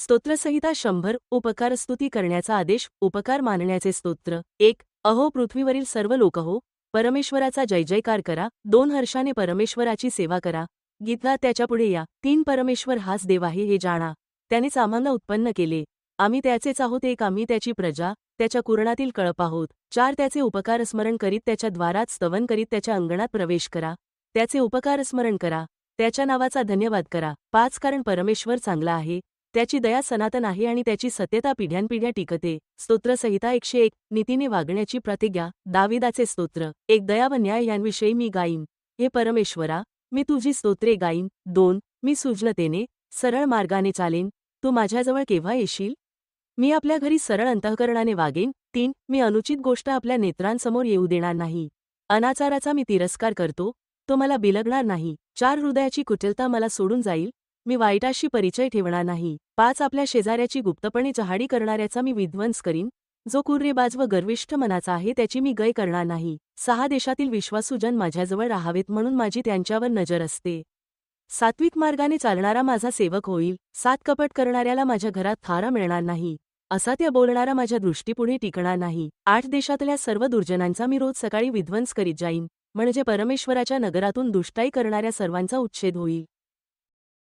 स्तोत्रसंहिता शंभर उपकारस्तुती करण्याचा आदेश उपकार मानण्याचे स्तोत्र. एक अहो पृथ्वीवरील सर्व लोक हो परमेश्वराचा जय जयकार करा दोन हर्षाने परमेश्वराची सेवा करा. गीता त्याच्यापुढे या तीन परमेश्वर हाच देव आहे हे जाणा. त्यानेच आम्हाला उत्पन्न केले. आम्ही त्याचेच आहोत एक आम्ही त्याची प्रजा त्याच्या कुरणातील कळप आहोत. चार त्याचे उपकार स्मरण करीत त्याच्या द्वारात स्तवन करीत त्याच्या अंगणात प्रवेश करा. त्याचे उपकार स्मरण करा. त्याच्या नावाचा धन्यवाद करा. पाच कारण परमेश्वर चांगला आहे. त्याची दया सनातन आहे आणि त्याची सत्यता पिढ्यानपिढ्या टिकते. स्तोत्रसहिता एकशे एक. नीतीने वागण्याची प्रतिज्ञा. दाविदाचे स्तोत्र. एक दया व न्याय यांविषयी मी गाईन. हे परमेश्वरा मी तुझी स्तोत्रे गाईन. दोन. मी सुजनतेने सरळ मार्गाने चालेन. तू माझ्याजवळ केव्हा येशील? मी आपल्या घरी सरळ अंतःकरणाने वागेन. तीन. मी अनुचित गोष्ट आपल्या नेत्रांसमोर येऊ देणार नाही. अनाचाराचा मी तिरस्कार करतो. तो मला बिलगणार नाही. चार. हृदयाची कुटिलता मला सोडून जाईल. मी वाईटाशी परिचय ठेवणार नाही. पाच आपल्या शेजाऱ्याची गुप्तपणे चहाडी करणाऱ्याचा मी विध्वंस करीन. जो कुर्रेबाज व गर्विष्ठ मनाचा आहे त्याची मी गय करणार नाही. सहा देशातील विश्वासूजन माझ्याजवळ राहावेत म्हणून माझी त्यांच्यावर नजर असते. सात्विक मार्गाने चालणारा माझा सेवक होईल. सात कपट करणाऱ्याला माझ्या घरात थारा मिळणार नाही. असा त्या बोलणारा माझ्या दृष्टीपुढे टिकणार नाही. आठ देशातल्या सर्व दुर्जनांचा मी रोज सकाळी विध्वंस करीत जाईन. म्हणजे परमेश्वराच्या नगरातून दुष्टाई करणाऱ्या सर्वांचा उच्छेद होईल.